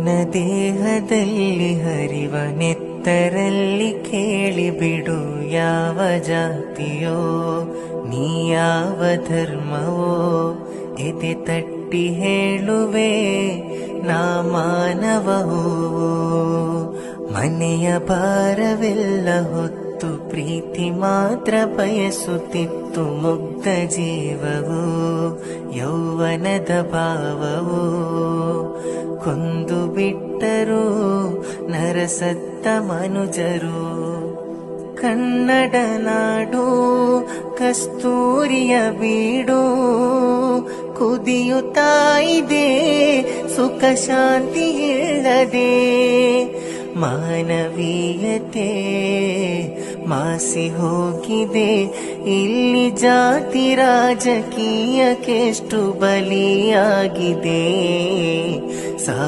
ನಿನ್ನ ದೇಹದಲ್ಲಿ ಹರಿವ ನೆತ್ತರಲ್ಲಿ ಕೇಳಿಬಿಡು ಯಾವ ಜಾತಿಯೋ ನೀ ಯಾವ ಧರ್ಮವೋ ಎದೆ ತಟ್ಟಿ ಹೇಳುವೆ ನಾ ಮಾನವವೋ ಮನೆಯ ಭಾರವೆಲ್ಲ ಹೊತ್ತು ಪ್ರೀತಿ ಮಾತ್ರ ಬಯಸುತ್ತಿತ್ತು ಮುಗ್ಧ ಜೀವವು ಯೌವನದ ಭಾವವು ಕೊಂದು ಬಿಟ್ಟರು ನರಸತ್ತ ಮನುಜರು. ಕನ್ನಡ ನಾಡು, ಕಸ್ತೂರಿಯ ಬೀಡು, ಕುದಿಯುತ್ತಾ ಇದೆ, ಸುಖ ಶಾಂತಿ ಇಲ್ಲದೆ. ಮಾನವೀಯತೆ ಮಾಸಿ ಹೋಗಿದೆ, ಇಲ್ಲಿ ಜಾತಿ ರಾಜಕೀಯಕ್ಕೆಷ್ಟು ಬಲಿಯಾಗಿದೆ. सह